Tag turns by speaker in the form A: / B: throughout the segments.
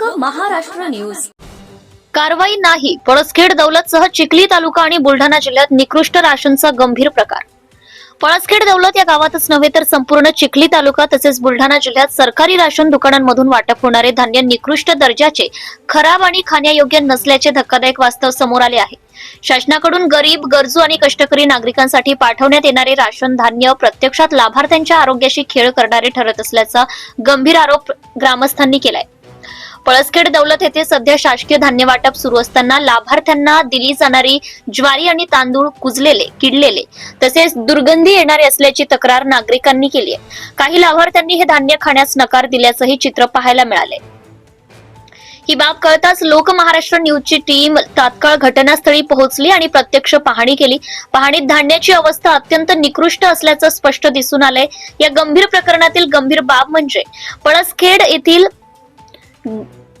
A: लोक महाराष्ट्र न्यूज.
B: कारवाई नाही पळसखेड दौलतसह चिखली तालुका आणि बुलढाणा जिल्ह्यात निकृष्ट राशनचा गंभीर प्रकार. पळसखेड दौलत या गावातच नव्हे तर संपूर्ण चिखली तालुका तसेच बुलढाणा जिल्ह्यात सरकारी राशन दुकानांमधून वाटप होणारे धान्य निकृष्ट दर्जाचे खराब आणि खाण्यायोग्य नसल्याचे धक्कादायक वास्तव समोर आले आहे. शासनाकडून गरीब गरजू आणि कष्टकरी नागरिकांसाठी पाठवण्यात येणारे राशन धान्य प्रत्यक्षात लाभार्थ्यांच्या आरोग्याशी खेळ करणारे ठरत असल्याचा गंभीर आरोप ग्रामस्थांनी केलाय. पळसखेड दौलत येथे सध्या शासकीय धान्य वाटप सुरू असताना लाभार्थ्यांना दिली जाणारी ज्वारी आणि तांदूळ कुजलेले किडलेले तसेच दुर्गंधी येणारे असल्याची तक्रार नागरिकांनी केली आहे. काही लाभार्थ्यांनी हे धान्य खाण्यास नकार दिल्याचंही चित्र पाहायला मिळाले ही बाब कळताच लोक महाराष्ट्र न्यूजची टीम तात्काळ घटनास्थळी पोहोचली आणि प्रत्यक्ष पाहणी केली. पाहणीत धान्याची अवस्था अत्यंत निकृष्ट असल्याचं स्पष्ट दिसून आलंय. या गंभीर प्रकरणातील गंभीर बाब म्हणजे पळसखेड येथील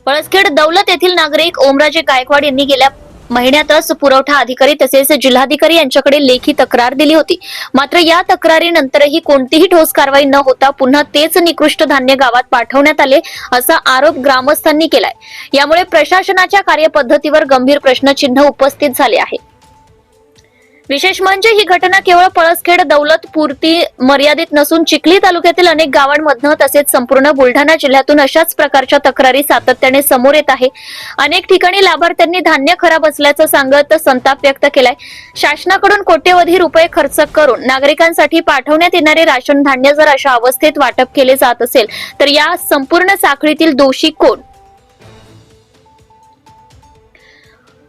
B: पळसखेड दौलत येथील नागरिक ओमराजे गायकवाड यांनी गेल्या महिन्यातच पुरवठा अधिकारी तसेच जिल्हाधिकारी यांच्याकडे लेखी तक्रार दिली होती. मात्र या तक्रारीनंतरही कोणतीही ठोस कारवाई न होता पुन्हा तेच निकृष्ट धान्य गावात पाठवण्यात आले असा आरोप ग्रामस्थांनी केलाय. यामुळे प्रशासनाच्या कार्यपद्धतीवर गंभीर प्रश्नचिन्ह उपस्थित झाले आहे. विशेष म्हणजे ही घटना केवळ पळसखेड दौलतपुरती मर्यादित नसून चिखली तालुक्यातील अनेक गावांमधनं तसेच संपूर्ण बुलढाणा जिल्ह्यातून अशाच प्रकारच्या तक्रारी सातत्याने समोर येत आहे. अनेक ठिकाणी लाभार्थ्यांनी धान्य खराब असल्याचं सांगत संताप व्यक्त केलाय. शासनाकडून कोट्यवधी रुपये खर्च करून नागरिकांसाठी पाठवण्यात येणारे राशन धान्य जर अशा अवस्थेत वाटप केले जात असेल तर या संपूर्ण साखळीतील दोषी कोण?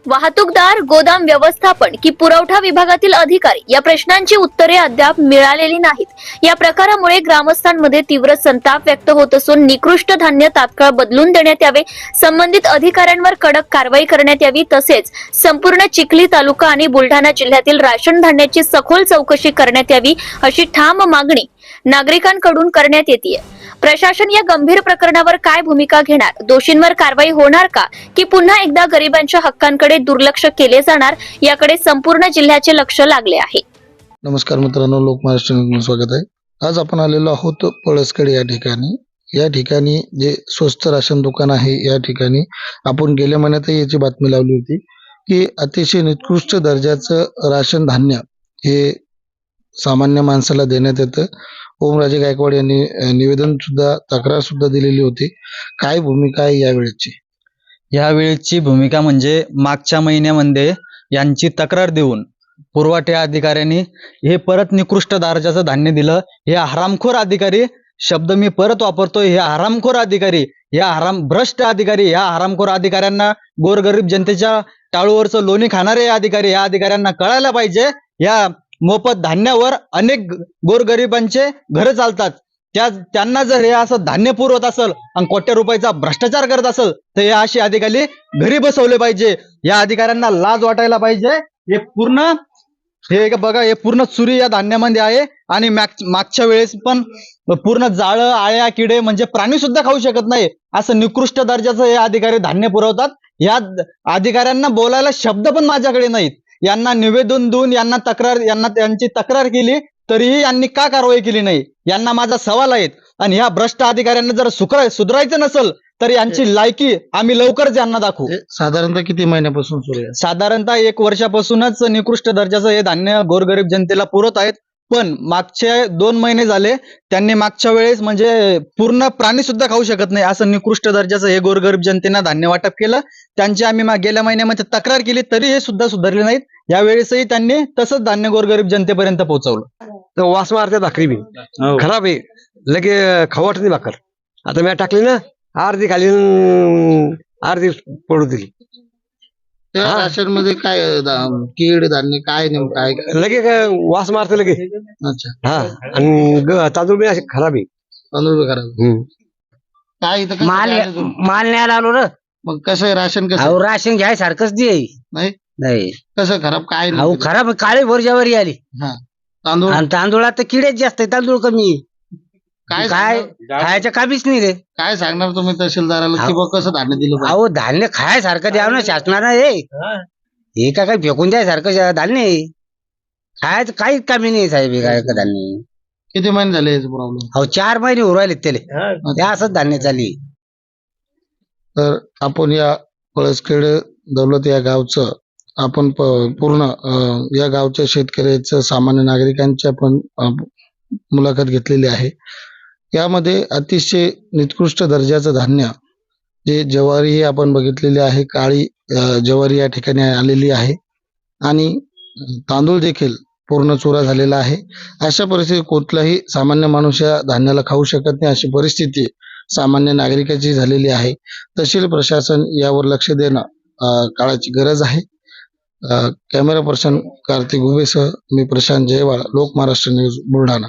B: वाहतूकदार गोदाम व्यवस्थापन की पुरवठा विभागातील अधिकारी या प्रश्नांची उत्तरे अद्याप मिळालेली नाहीत. या प्रकारामुळे ग्रामस्थांमध्ये तीव्र संताप व्यक्त होत असून निकृष्ट धान्य तात्काळ बदलून देण्यात यावे संबंधित अधिकाऱ्यांवर कडक कारवाई करण्यात यावी तसेच संपूर्ण चिखली तालुका आणि बुलढाणा जिल्ह्यातील राशन धान्याची सखोल चौकशी करण्यात यावी अशी ठाम मागणी नागरिकांकडून करण्यात येते प्रशासन या गंभीर प्रकरणावर काय भूमिका घेणार? दोषींवर कारवाई होणार का? की पुन्हा एकदा गरिबांच्या हक्कांकडे दुर्लक्ष केले जाणार? याकडे संपूर्ण जिल्ह्याचे लक्ष लागले आहे.
C: नमस्कार मित्रांनो लोक महाराष्ट्र स्वागत आहे. आज आपण आलेलो आहोत पळसकडे या ठिकाणी. या ठिकाणी जे स्वस्त राशन दुकान आहे या ठिकाणी आपण गेल्या महिन्यातही याची बातमी लावली होती की अतिशय निकृष्ट दर्जाचं राशन धान्य हे सामान्य माणसाला देण्यात येतं. ओमराजे गायकवाड यांनी निवेदन सुद्धा तक्रार सुद्धा दिलेली होती. काय भूमिका आहे यावेळेची?
D: यावेळेची भूमिका म्हणजे मागच्या महिन्यामध्ये यांची तक्रार देऊन पुरवठा अधिकाऱ्यांनी हे परत निकृष्ट दर्जाचं धान्य दिलं. हे हरामखोर अधिकारी शब्द मी परत वापरतोय हे हरामखोर अधिकारी या हराम भ्रष्ट अधिकारी या हरामखोर अधिकाऱ्यांना गोरगरीब जनतेच्या टाळूवरचं लोणी खाणारे अधिकारी या अधिकाऱ्यांना कळायला पाहिजे. या मोफत धान्यावर अनेक गोरगरिबांचे घर चालतात. त्या त्यांना जर हे असं धान्य पुरवत असेल आणि कोट्या रुपयाचा भ्रष्टाचार करत असेल तर हे असे अधिकारी घरी बसवले पाहिजे. या अधिकाऱ्यांना लाज वाटायला पाहिजे. हे पूर्ण हे बघा हे पूर्ण चुरी या धान्यामध्ये आहे. आणि मागच्या वेळेस पण पूर्ण जाळं आळ्या किडे म्हणजे प्राणी सुद्धा खाऊ शकत नाही. असं निकृष्ट दर्जाचं हे अधिकारी धान्य पुरवतात. या अधिकाऱ्यांना बोलायला शब्द पण माझ्याकडे नाहीत. यांना निवेदन देऊन यांना तक्रार यांना त्यांची तक्रार केली तरीही यांनी का कारवाई केली नाही? यांना माझा सवाल आहे आणि ह्या भ्रष्ट अधिकाऱ्यांना जर सुकर सुधारायचं नसेल तर यांची लायकी आम्ही लवकरच यांना दाखवू.
C: साधारणतः किती महिन्यापासून सुरू आहे?
D: साधारणतः एक वर्षापासूनच निकृष्ट दर्जाचं हे धान्य गोरगरीब जनतेला पुरवत आहेत. पण मागचे दोन महिने झाले त्यांनी मागच्या वेळेस म्हणजे पूर्ण प्राणी सुद्धा खाऊ शकत नाही. असं निकृष्ट दर्जाचं हे गोरगरीब जनतेला धान्य वाटप केलं. त्यांची आम्ही गेल्या महिन्यामध्ये तक्रार केली तरी हे सुद्धा सुधारले नाहीत. यावेळेसही त्यांनी तसंच धान्य गोरगरीब जनतेपर्यंत पोहोचवलं.
E: तर वास मारते भाकरी बी. खराब आहे. लगे खाऊ वाटत नाही भाकर. आता मी टाकली ना अर्धी खाली अर्धी पडू दिली.
C: त्या
E: हा.
C: राशनमध्ये काय दा- कीड धान्य काय नेमकं काय
E: लगे काय वास मारते लगे.
C: अच्छा.
E: हा. आणि ग- तांदूळ बी असे खराब आहे.
C: तांदूळ बी खराब
E: हम्म.
C: काय इथं कसं
F: माल? माल न्यायला आलो ना.
C: मग कसं आहे राशन कसं
F: अहो राशन घ्याय सारखंच दे
C: नाही?
F: नाही.
C: कसं खराब काय
F: अहो खराब काळे वरच्यावरी आली.
C: तांदूळ?
F: आणि तांदूळात तर किडेच जास्त आहे तांदूळ कमी आहे.
C: काय
F: काय
C: सांगणार-
F: खायच्या कामीच नाही रे.
C: काय सांगणार तुम्ही तहसीलदाराला? की. बा कसं धान्य दिलं पाहिजे?
F: अहो धान्य खायसारखं द्यावं ना शासनानं हे. हे. का काय फेकून द्यायसारखं जा- धान्य आहे खायचं काहीच कामी नाही साहेब हे काय का धान्य
C: किती महिने झाले याचा प्रॉब्लेम
F: अहो चार महिने उरवायले त्याले. ते असंच धान्य चालली
C: तर आपण या पळसखेड दौलत या गावचं आपण प- पूर्ण अं, या गावच्या शेतकऱ्याचं सामान्य नागरिकांची आपण अं, मुलाखत घेतलेली आहे. यामध्ये अतिशय निकृष्ट दर्जाचं धान्य जे ज्वारी ही आपण बघितलेली आहे काळी ज्वारी या ठिकाणी आलेली आहे. आणि तांदूळ देखील पूर्ण चुरा झालेला आहे. अशा परिस्थितीत कुठलाही सामान्य माणूस या धान्याला खाऊ शकत नाही. अशी परिस्थिती सामान्य नागरिकाची झालेली आहे. तहसील प्रशासन यावर लक्ष देणं काळाची गरज आहे. कॅमेरा पर्सन कार्तिक उभेसह मी Prashant Jaywal Lok Maharashtra news Buldhana.